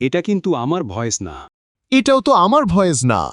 এটা কিন্তু আমার ভয়েস না। এটাও তো আমার ভয়েস না।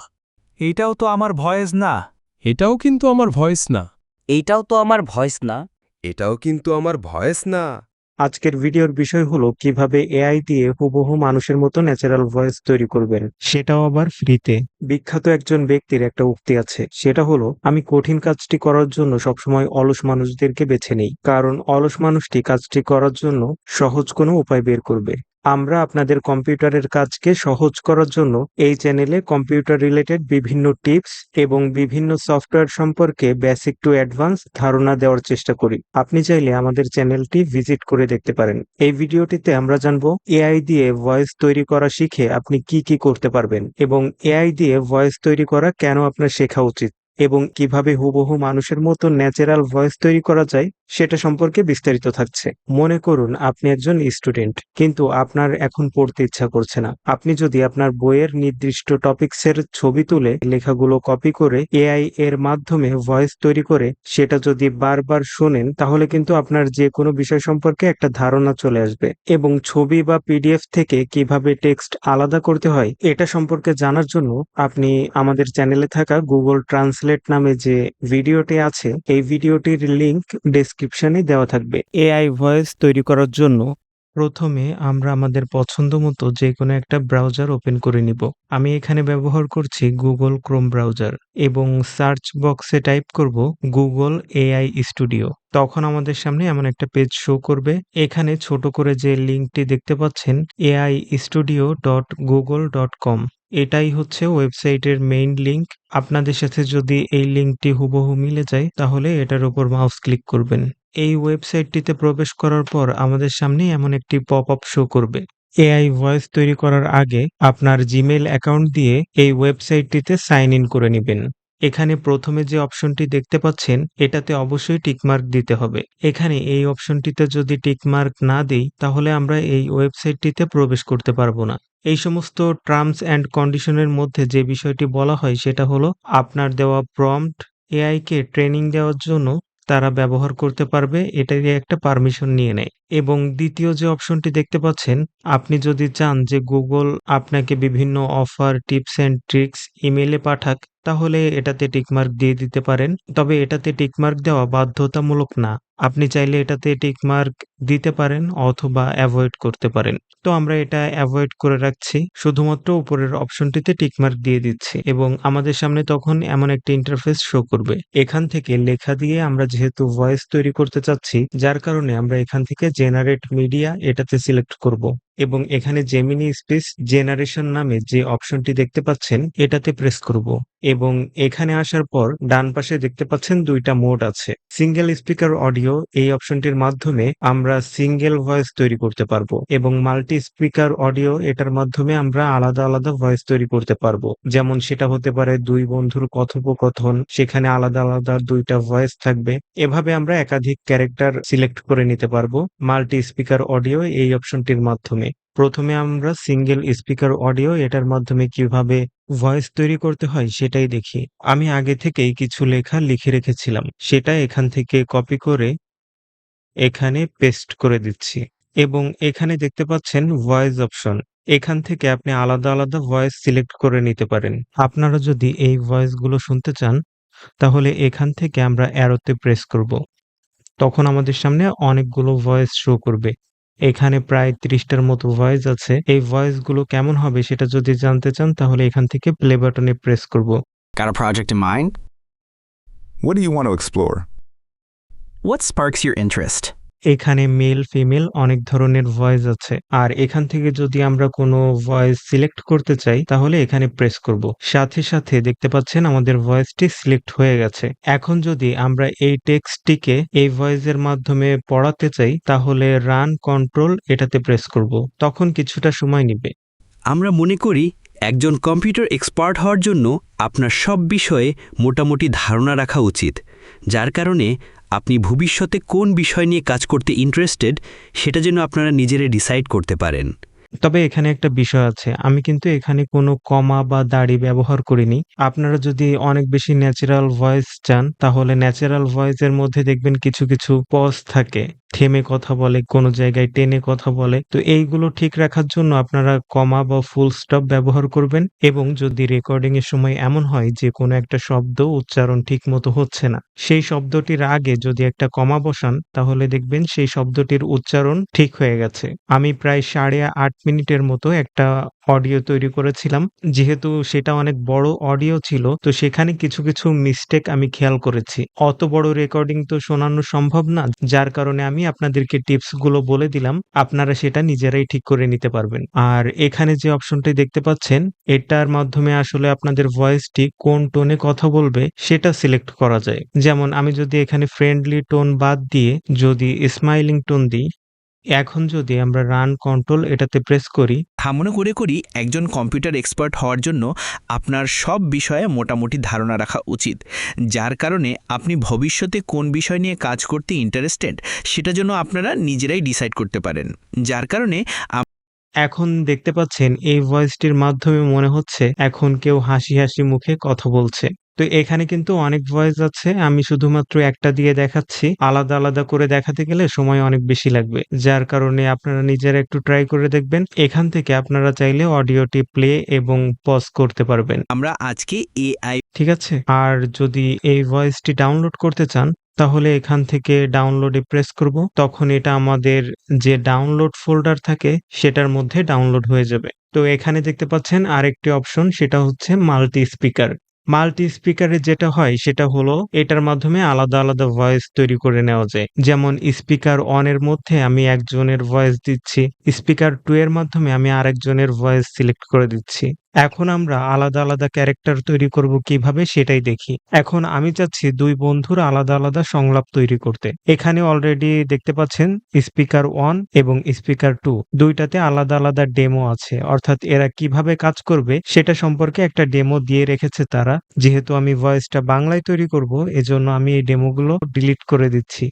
এটাও তো আমার ভয়েস না। এটাও কিন্তু আমার ভয়েস না। এটাও তো আমার ভয়েস না। এটাও কিন্তু আমার ভয়েস না। আজকের ভিডিওর বিষয় হলো কীভাবে এআই দিয়ে হুবহু মানুষের মতো ন্যাচারাল ভয়েস তৈরি করবেন। সেটাও আবার ফ্রিতে বিখ্যাত একজন ব্যক্তির একটা উক্তি আছে। সেটা হলো আমি কঠিন কাজটি করার জন্য সবসময় অলস মানুষদেরকে বেছে নেই। কারণ অলস মানুষটি কাজটি করার জন্য সহজ কোনো উপায় বের করবে। আমরা আপনাদের কম্পিউটারের কাজকে সহজ করার জন্য এই চ্যানেলে কম্পিউটার রিলেটেড বিভিন্ন টিপস এবং বিভিন্ন সফটওয়্যার সম্পর্কে বেসিক টু অ্যাডভান্স ধারণা দেওয়ার চেষ্টা করি। আপনি চাইলে আমাদের চ্যানেলটি ভিজিট করে দেখতে পারেন। এই ভিডিওটিতে আমরা জানব, এআই দিয়ে ভয়েস তৈরি করা শিখে আপনি কি কি করতে পারবেন এবং এআই দিয়ে ভয়েস তৈরি করা কেন আপনার শেখা উচিত। এবং কীভাবে হুবহু মানুষের মতো ন্যাচারাল ভয়েস তৈরি করা যায়, সেটা সম্পর্কে বিস্তারিত থাকছে। মনে করুন, আপনি একজন স্টুডেন্ট কিন্তু আপনার এখন পড়তে ইচ্ছা করছে না। আপনি যদি আপনার বইয়ের নির্দিষ্ট টপিকসের ছবি তুলে লেখাগুলো কপি করে এআই এর মাধ্যমে ভয়েস তৈরি করে, সেটা যদি বারবার শোনেন, তাহলে কিন্তু আপনার যে কোনো বিষয় সম্পর্কে একটা ধারণা চলে আসবে। এবং ছবি বা পিডিএফ থেকে কীভাবে টেক্সট আলাদা করতে হয়, এটা সম্পর্কে জানার জন্য আপনি আমাদের চ্যানেলে থাকা গুগল ট্রান্সলেট নামে যে ভিডিওটি আছে এই ভিডিওটির লিংক ডেসক্রিপশনে দেওয়া থাকবে। এআই ভয়েস তৈরি করার জন্য প্রথমে আমরা আমাদের পছন্দ মতো যে কোনো একটা ব্রাউজার ওপেন করে নিব। আমি এখানে ব্যবহার করছি গুগল ক্রোম ব্রাউজার এবং সার্চ বক্সে টাইপ করব গুগল এআই স্টুডিও। তখন আমাদের সামনে এমন একটা পেজ শো করবে। এখানে ছোট করে যে লিঙ্কটি দেখতে পাচ্ছেন AI studio dot Google dot com. এটাই হচ্ছে ওয়েবসাইটের মেইন লিংক আপনাদের সাথে যদি এই লিঙ্কটি হুবহু মিলে যায়, তাহলে এটার উপর মাউস ক্লিক করবেন। এই ওয়েবসাইটটিতে প্রবেশ করার পর আমাদের সামনে এমন একটি পপ আপ শো করবে এআই ভয়েস তৈরি করার আগে আপনার জিমেল অ্যাকাউন্ট দিয়ে এই ওয়েবসাইটটিতে সাইন ইন করে নেবেন। এখানে প্রথমে যে অপশনটি দেখতে পাচ্ছেন, এটাতে অবশ্যই টিকমার্ক দিতে হবে। এখানে এই অপশনটিতে যদি টিকমার্ক না দিই, তাহলে আমরা এই ওয়েবসাইটটিতে প্রবেশ করতে পারব না। এই সমস্ত টার্মস অ্যান্ড কন্ডিশনের মধ্যে যে বিষয়টি বলা হয়, সেটা হলো আপনার দেওয়া প্রম্পট এআই কে ট্রেনিং দেওয়ার জন্য তারা ব্যবহার করতে পারবে, এটারই একটা পারমিশন নিয়ে নেয়। এবং দ্বিতীয় যে অপশনটি দেখতে পাচ্ছেন, আপনি যদি চান যে গুগল আপনাকে বিভিন্ন অফার, টিপস অ্যান্ড ট্রিক্স ইমেইলে পাঠাক, তাহলে এটাতে টিকমার্ক দিয়ে দিতে পারেন। তবে এটাতে টিকমার্ক দেওয়া বাধ্যতামূলক না। আপনি চাইলে এটাতে টিকমার্ক দিতে পারেন অথবা অ্যাভয়েড করতে পারেন। তো আমরা এটা অ্যাভয়েড করে রাখছি। শুধুমাত্র উপরের অপশনটিতে টিকমার্ক দিয়ে দিচ্ছি এবং আমাদের সামনে তখন এমন একটা ইন্টারফেস শো করবে। এখান থেকে লেখা দিয়ে আমরা যেহেতু ভয়েস তৈরি করতে চাচ্ছি, যার কারণে আমরা এখান থেকে জেনারেট মিডিয়া এটাতে সিলেক্ট করব। এবং এখানে জেমিনি স্পেস জেনারেশন নামে যে অপশনটি দেখতে পাচ্ছেন, এটাতে প্রেস করব। এবং এখানে আসার পর ডান পাশে দেখতে পাচ্ছেন দুইটা মোড আছে। সিঙ্গেল স্পিকার অডিও এই অপশনটির মাধ্যমে আমরা সিঙ্গেল ভয়েস তৈরি করতে পারব এবং মাল্টি স্পিকার অডিও এটার মাধ্যমে আমরা আলাদা আলাদা ভয়েস তৈরি করতে পারব। যেমন সেটা হতে পারে দুই বন্ধুর কথোপকথন, সেখানে আলাদা আলাদা দুইটা ভয়েস থাকবে। এভাবে আমরা একাধিক ক্যারেক্টার সিলেক্ট করে নিতে পারব। মাল্টি স্পিকার অডিও এই অপশনটির মাধ্যমে। প্রথমে আমরা সিঙ্গেল স্পিকার অডিও এটার মাধ্যমে কীভাবে ভয়েস তৈরি করতে হয় সেটাই দেখি। আমি আগে থেকেই কিছু লেখা লিখে রেখেছিলাম, সেটা এখান থেকে কপি করে এখানে পেস্ট করে দিচ্ছি। এবং এখানে দেখতে পাচ্ছেন ভয়েস অপশন এখান থেকে আপনি আলাদা আলাদা ভয়েস সিলেক্ট করে নিতে পারেন। আপনারা যদি এই ভয়েসগুলো শুনতে চান, তাহলে এখান থেকে আমরা অ্যারোতে প্রেস করব। তখন আমাদের সামনে অনেকগুলো ভয়েস শো করবে। এখানে প্রায় ত্রিশটার মতো ভয়েস আছে এই ভয়েসগুলো কেমন হবে সেটা যদি জানতে চান তাহলে এখান থেকে প্লে বাটনে প্রেস করব Got a project in mind? What do you want to explore? What sparks your interest? এখানে মেল ফিমেল অনেক ধরনের ভয়েস আছে। আর এখান থেকে যদি আমরা কোনো ভয়েস সিলেক্ট করতে চাই, তাহলে এখানে প্রেস করব। সাথে সাথে দেখতে পাচ্ছেন আমাদের ভয়েসটি সিলেক্ট হয়ে গেছে। এখন যদি আমরা এই টেক্সটটিকে এই ভয়েসের মাধ্যমে পড়াতে চাই, তাহলে রান কন্ট্রোল এটাতে প্রেস করব। তখন কিছুটা সময় নেবে। আমরা মনে করি, একজন কম্পিউটার এক্সপার্ট হওয়ার জন্য আপনার সব বিষয়ে মোটামুটি ধারণা রাখা উচিত, যার কারণে আপনি ভবিষ্যতে কোন বিষয় নিয়ে কাজ করতে ইন্টারেস্টেড সেটা যেন আপনারা নিজেরা ডিসাইড করতে পারেন। তবে এখানে একটা বিষয় আছে, আমি কিন্তু এখানে কোনো কমা বা দাড়ি ব্যবহার করিনি। আপনারা যদি অনেক বেশি ন্যাচারাল ভয়েস চান, তাহলে ন্যাচারাল ভয়েসের মধ্যে দেখবেন কিছু কিছু পজ থাকে। থেমে কথা বলে, কোনো জায়গায় টেনে কথা বলে। তো এইগুলো ঠিক রাখার জন্য আপনারা কমা বা ফুল স্টপ ব্যবহার করবেন এবং যদি রেকর্ডিং এর সময় এমন হয় যে কোনো একটা শব্দ উচ্চারণ ঠিক মতো হচ্ছে না, সেই শব্দটির আগে যদি একটা কমা বসান, তাহলে দেখবেন সেই শব্দটির উচ্চারণ ঠিক হয়ে গেছে। আমি প্রায় সাড়ে আট মিনিটের মতো একটা অডিও তৈরি করেছিলাম, যেহেতু সেটা অনেক বড় অডিও ছিল, তো সেখানে কিছু কিছু মিস্টেক আমি খেয়াল করেছি। অত বড় রেকর্ডিং তো শোনানো সম্ভব না, যার কারণে আমি আপনাদেরকে টিপসগুলো বলে দিলাম, আপনারা সেটা নিজেরাই ঠিক করে নিতে পারবেন। আর এখানে যে অপশনটি দেখতে পাচ্ছেন, এটার মাধ্যমে আসলে আপনাদের ভয়েসটি কোন টোনে কথা বলবে সেটা সিলেক্ট করা যায়। যেমন, আমি যদি এখানে ফ্রেন্ডলি টোন বাদ দিয়ে যদি স্মাইলিং টোন দিই এখন যদি আমরা রান কন্ট্রোল এটাতে প্রেস করি মনে করে করি একজন কম্পিউটার এক্সপার্ট হওয়ার জন্য আপনার সব বিষয়ে মোটামুটি ধারণা রাখা উচিত। যার কারণে আপনি ভবিষ্যতে কোন বিষয় নিয়ে কাজ করতে ইন্টারেস্টেড সেটা জন্য আপনারা নিজেরাই ডিসাইড করতে পারেন। যার কারণে এখন দেখতে পাচ্ছেন এই ভয়েসটির মাধ্যমে মনে হচ্ছে এখন কেউ হাসি হাসি মুখে কথা বলছে। তো এখানে কিন্তু অনেক ভয়েস আছে। আমি শুধুমাত্র একটা দিয়ে দেখাচ্ছি। আলাদা আলাদা করে দেখাতে গেলে সময় অনেক বেশি লাগবে। যার কারণে আপনারা নিজেরা একটু ট্রাই করে দেখবেন। এখান থেকে আপনারা চাইলে অডিওটি প্লে এবং পজ করতে পারবেন। আমরা আজকে এআই ঠিক আছে? আর যদি এই ভয়েসটি ডাউনলোড করতে চান তাহলে এখান থেকে ডাউনলোডে প্রেস করব। তখন এটা আমাদের যে ডাউনলোড ফোল্ডার থাকে সেটার মধ্যে ডাউনলোড হয়ে যাবে। তো এখানে দেখতে পাচ্ছেন আরেকটি অপশন সেটা হচ্ছে মাল্টি স্পিকার মাল্টি স্পিকারে যেটা হয় সেটা হলো, এটার মাধ্যমে আলাদা আলাদা ভয়েস তৈরি করে নেওয়া যায়। যেমন স্পিকার অন এর মধ্যে আমি একজনের ভয়েস দিচ্ছি, স্পিকার টু এর মাধ্যমে আমি আরেকজনের ভয়েস সিলেক্ট করে দিচ্ছি। এখন আমরা আলাদা আলাদা ক্যারেক্টার তৈরি করব কীভাবে সেটাই দেখি। এখন আমি চাচ্ছি দুই বন্ধুর আলাদা আলাদা সংলাপ তৈরি করতে। এখানে অলরেডি দেখতে পাচ্ছেন স্পিকার ওয়ান এবং স্পিকার টু দুইটাতে আলাদা আলাদা ডেমো আছে। অর্থাৎ এরা কীভাবে কাজ করবে সেটা সম্পর্কে একটা ডেমো দিয়ে রেখেছে তারা। যেহেতু আমি ভয়েসটা বাংলায় তৈরি করব, এজন্য আমি এই ডেমোগুলো ডিলিট করে দিচ্ছি।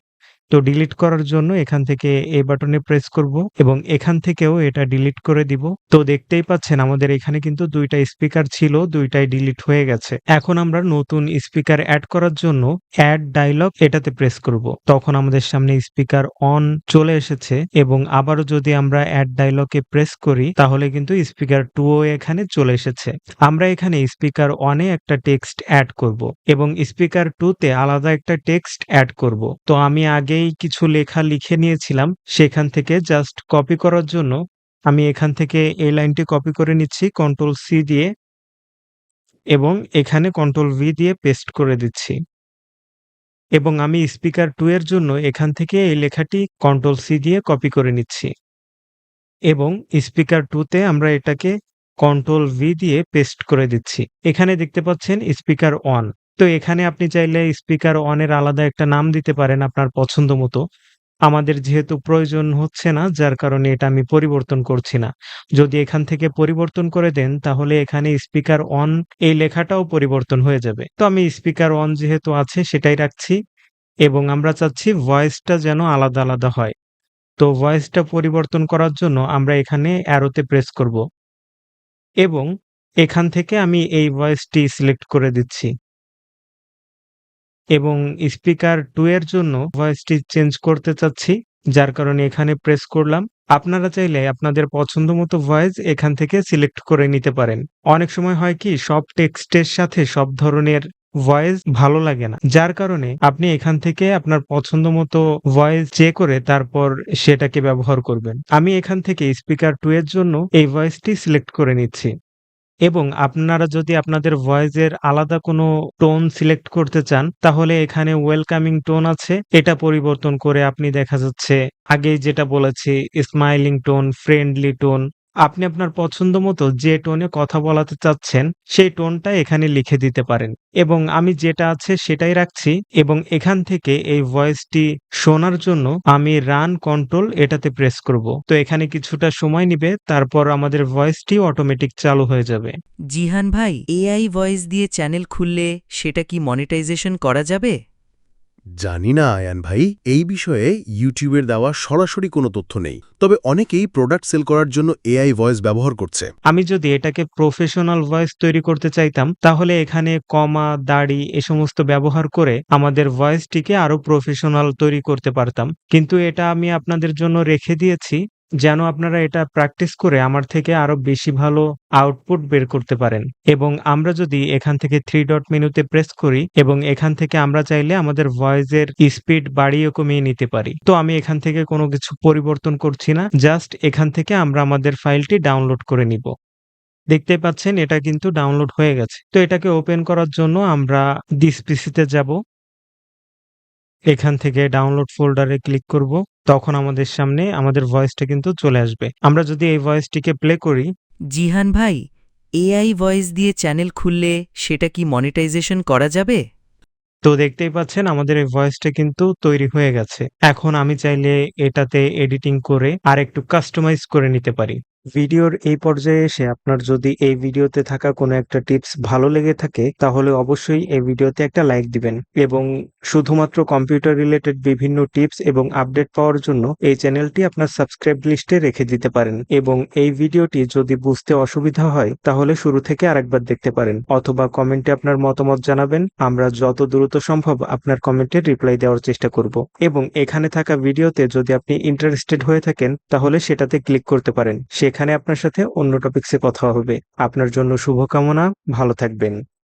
তো ডিলিট করার জন্য এখান থেকে এই বাটনে প্রেস করব এবং এখান থেকেও এটা ডিলিট করে দিব। তো দেখতেই পাচ্ছেন আমাদের এখানে কিন্তু দুইটা স্পিকার ছিল, দুইটাই ডিলিট হয়ে গেছে। এখন আমরা নতুন স্পিকার অ্যাড করার জন্য অ্যাড ডায়লগ এটাতে প্রেস করব। তখন আমাদের সামনে স্পিকার অন চলে এসেছে এবং আবারও যদি আমরা অ্যাড ডায়লগে প্রেস করি, তাহলে কিন্তু স্পিকার টুও এখানে চলে এসেছে। আমরা এখানে স্পিকার অনে একটা টেক্সট অ্যাড করব এবং স্পিকার টুতে আলাদা একটা টেক্সট অ্যাড করব। তো আমি আগেই কিছু লেখা লিখে নিয়েছিলাম, সেখান থেকে জাস্ট কপি করার জন্য আমি এখান থেকে এই লাইনটি কপি করে নিচ্ছি কন্ট্রোল সি দিয়ে এবং এখানে কন্ট্রোল ভি দিয়ে পেস্ট করে দিচ্ছি। এবং আমি স্পিকার টু এর জন্য এখান থেকে এই লেখাটি কন্ট্রোল সি দিয়ে কপি করে নিচ্ছি। এবং স্পিকার টুতে আমরা এটাকে কন্ট্রোল ভি দিয়ে পেস্ট করে দিচ্ছি। এখানে দেখতে পাচ্ছেন স্পিকার অন তো এখানে আপনি চাইলে স্পিকার অনের আলাদা একটা নাম দিতে পারেন আপনার পছন্দ মতো। আমাদের যেহেতু প্রয়োজন হচ্ছে না, যার কারণে এটা আমি পরিবর্তন করছি না। যদি এখান থেকে পরিবর্তন করে দেন, তাহলে এখানে স্পিকার অন এই লেখাটাও পরিবর্তন হয়ে যাবে। তো আমি স্পিকার অন যেহেতু আছে, সেটাই রাখছি এবং আমরা চাচ্ছি ভয়েসটা যেন আলাদা আলাদা হয়। তো ভয়েসটা পরিবর্তন করার জন্য আমরা এখানে অ্যারোতে প্রেস করব এবং এখান থেকে আমি এই ভয়েসটি সিলেক্ট করে দিচ্ছি। এবং স্পিকার টু এর জন্য ভয়েসটি চেঞ্জ করতে চাচ্ছি, যার কারণে এখানে প্রেস করলাম। আপনারা চাইলে আপনাদের পছন্দ মতো ভয়েস এখান থেকে সিলেক্ট করে নিতে পারেন। অনেক সময় হয় কি, সব টেক্সটের সাথে সব ধরনের ভয়েস ভালো লাগে না, যার কারণে আপনি এখান থেকে আপনার পছন্দ মতো ভয়েস চে করে তারপর সেটাকে ব্যবহার করবেন। আমি এখান থেকে স্পিকার টু এর জন্য এই ভয়েসটি সিলেক্ট করে নিচ্ছি। এবং আপনারা যদি আপনাদের ভয়েসের আলাদা কোনো টোন সিলেক্ট করতে চান, তাহলে এখানে ওয়েলকামিং টোন আছে। এটা পরিবর্তন করে আপনি দেখা যাচ্ছে আগে যেটা বলেছি স্মাইলিং টোন ফ্রেন্ডলি টোন আপনি আপনার পছন্দ মতো যে টোনে কথা বলাতে চাচ্ছেন, সেই টোনটা এখানে লিখে দিতে পারেন। এবং আমি যেটা আছে সেটাই রাখছি এবং এখান থেকে এই ভয়েসটি শোনার জন্য আমি রান কন্ট্রোল এটাতে প্রেস করব। তো এখানে কিছুটা সময় নিবে, তারপর আমাদের ভয়েসটি অটোমেটিক চালু হয়ে যাবে। জিহান ভাই, এআই ভয়েস দিয়ে চ্যানেল খুললে সেটা কি মনিটাইজেশন করা যাবে? জানি না, আয়ান ভাই। এই বিষয়ে ইউটিউবের দেওয়া সরাসরি কোনো তথ্য নেই। তবে অনেকেই প্রোডাক্ট সেল করার জন্য এআই ভয়েস ব্যবহার করছে। আমি যদি এটাকে প্রফেশনাল ভয়েস তৈরি করতে চাইতাম, তাহলে এখানে কমা, দাড়ি এ সমস্ত ব্যবহার করে আমাদের ভয়েসটিকে আরও প্রফেশনাল তৈরি করতে পারতাম। কিন্তু এটা আমি আপনাদের জন্য রেখে দিয়েছি। যেন আপনারা এটা প্র্যাকটিস করে আমার থেকে আরও বেশি ভালো আউটপুট বের করতে পারেন। এবং আমরা যদি এখান থেকে থ্রি ডট মেনুতে প্রেস করি এবং এখান থেকে আমরা চাইলে আমাদের ভয়েসের স্পিড বাড়িয়ে কমিয়ে নিতে পারি। তো আমি এখান থেকে কোনো কিছু পরিবর্তন করছি না জাস্ট এখান থেকে আমরা আমাদের ফাইলটি ডাউনলোড করে নিব। দেখতে পাচ্ছেন এটা কিন্তু ডাউনলোড হয়ে গেছে। তো এটাকে ওপেন করার জন্য আমরা দিস পিসিতে যাব। এখান থেকে ডাউনলোড ফোল্ডারে ক্লিক করব তখন আমাদের সামনে আমাদের ভয়েসটা কিন্তু চলে আসবে। আমরা যদি এই ভয়েসটিকে প্লে করি। জিহান ভাই এআই ভয়েস দিয়ে চ্যানেল খুললে সেটা কি মনিটাইজেশন করা যাবে? তো দেখতেই পাচ্ছেন আমাদের এই ভয়েসটা কিন্তু তৈরি হয়ে গেছে। এখন আমি চাইলে এটাতে এডিটিং করে আর একটু কাস্টমাইজ করে নিতে পারি। ভিডিওর এই পর্যায়ে এসে আপনার যদি এই ভিডিওতে থাকা কোনো একটা টিপস ভালো লেগে থাকে, তাহলে অবশ্যই এই ভিডিওতে একটা লাইক দিবেন। এবং শুধুমাত্র কম্পিউটার রিলেটেড বিভিন্ন টিপস এবং আপডেট পাওয়ার জন্য এই চ্যানেলটি আপনার সাবস্ক্রাইব লিস্টে রেখে দিতে পারেন। এবং এই ভিডিওটি যদি বুঝতে অসুবিধা হয়, তাহলে শুরু থেকে আরেকবার দেখতে পারেন অথবা কমেন্টে আপনার মতামত জানাবেন। আমরা যত দ্রুত সম্ভব আপনার কমেন্টের রিপ্লাই দেওয়ার চেষ্টা করব। এবং এখানে থাকা ভিডিওতে যদি আপনি ইন্টারেস্টেড হয়ে থাকেন, তাহলে সেটাতে ক্লিক করতে পারেন। সেখানে আপনার সাথে অন্য টপিক্সে কথা হবে। আপনার জন্য শুভকামনা ভালো থাকবেন।